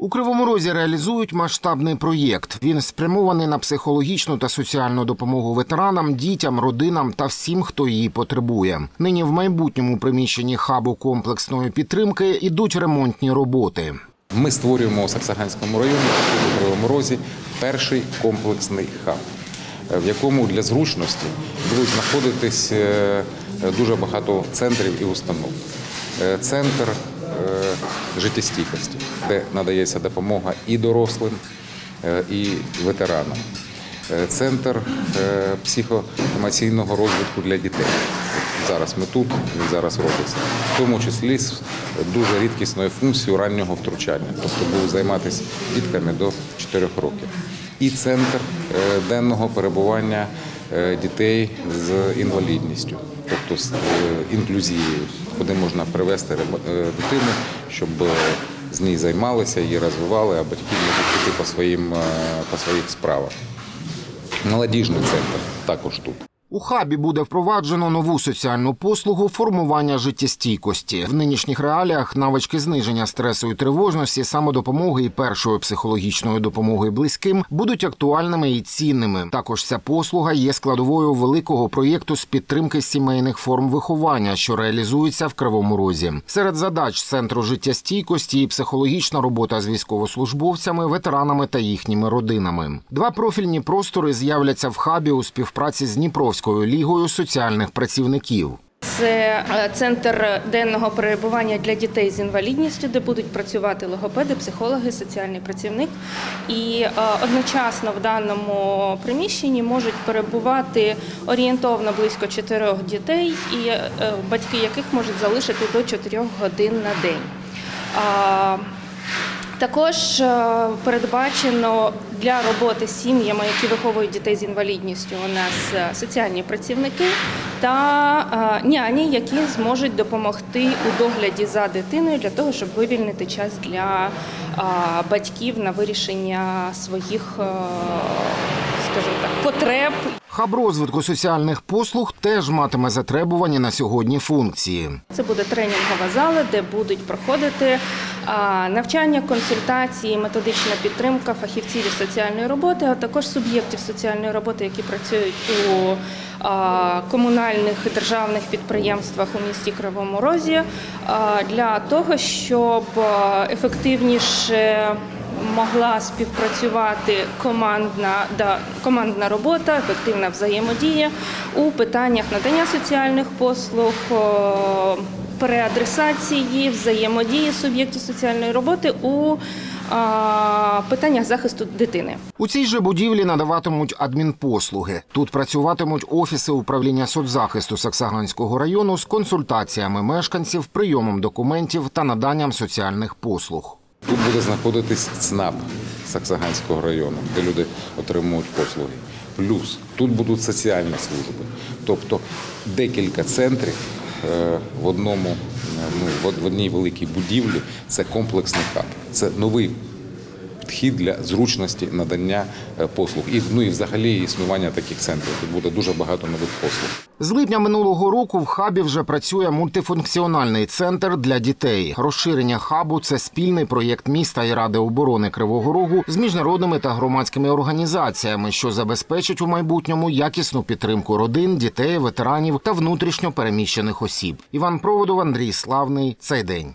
У Кривому Розі реалізують масштабний проєкт. Він спрямований на психологічну та соціальну допомогу ветеранам, дітям, родинам та всім, хто її потребує. Нині в майбутньому приміщенні хабу комплексної підтримки ідуть ремонтні роботи. Ми створюємо у Саксаганському районі у Кривому Розі перший комплексний хаб, в якому для зручності будуть знаходитись е, дуже багато центрів і установ. Е, Центр життєстійкості, де надається допомога і дорослим, е, і ветеранам. Е, Центр е, психоемоційного розвитку для дітей. Зараз ми тут, він зараз робиться, в тому числі з дуже рідкісною функцією раннього втручання, тобто будуть займатися дітками до 4 років. І центр е, денного перебування е, дітей з інвалідністю, тобто з е, інклюзією, куди можна привезти е, дитину, щоб е, з ній займалися, її розвивали, а батьки можуть піти по своїм е, по своїх справах. Молодіжний центр також тут. У хабі буде впроваджено нову соціальну послугу формування життєстійкості. В нинішніх реаліях навички зниження стресу і тривожності, самодопомоги і першої психологічної допомоги близьким будуть актуальними і цінними. Також ця послуга є складовою великого проєкту з підтримки сімейних форм виховання, що реалізується в Кривому Розі. Серед задач центру життєстійкості і психологічна робота з військовослужбовцями, ветеранами та їхніми родинами. Два профільні простори з'являться в хабі у співпраці з Дніпровською лігою соціальних працівників. Це е, центр денного перебування для дітей з інвалідністю, де будуть працювати логопеди, психологи, соціальний працівник. І е, одночасно в даному приміщенні можуть перебувати орієнтовно близько чотирьох дітей, і е, батьки яких можуть залишити до 4 годин на день. Також е, передбачено для роботи з сім'ями, які виховують дітей з інвалідністю, у нас е, соціальні працівники та е, няні, які зможуть допомогти у догляді за дитиною для того, щоб вивільнити час для батьків на вирішення своїх, скажімо так, потреб Хаб розвитку соціальних послуг теж матиме затребувані на сьогодні функції. Це буде тренінгова зала, де будуть проходити навчання, консультації, методична підтримка фахівців із соціальної роботи, а також суб'єктів соціальної роботи, які працюють у комунальних і державних підприємствах у місті Кривому Розі, для того, щоб ефективніше могла співпрацювати командна, да, командна робота, ефективна взаємодія у питаннях надання соціальних послуг, переадресації, взаємодії суб'єктів соціальної роботи у питаннях захисту дитини. У цій же будівлі надаватимуть адмінпослуги. Тут працюватимуть офіси управління соцзахисту Саксаганського району з консультаціями мешканців, прийомом документів та наданням соціальних послуг. Тут буде знаходитись ЦНАП Саксаганського району, де люди отримують послуги. Плюс тут будуть соціальні служби, тобто декілька центрів в одному, е, ну, в одній великій будівлі. Це комплексний хаб. Це новий підхід для зручності надання е, послуг. І ну і взагалі існування таких центрів. Тут буде дуже багато нових послуг. З липня минулого року в хабі вже працює мультифункціональний центр для дітей. Розширення хабу це спільний проєкт міста і ради оборони Кривого Рогу з міжнародними та громадськими організаціями, що забезпечать у майбутньому якісну підтримку родин, дітей, ветеранів та внутрішньо переміщених осіб. Іван Проводов, Андрій Славний. Цей день.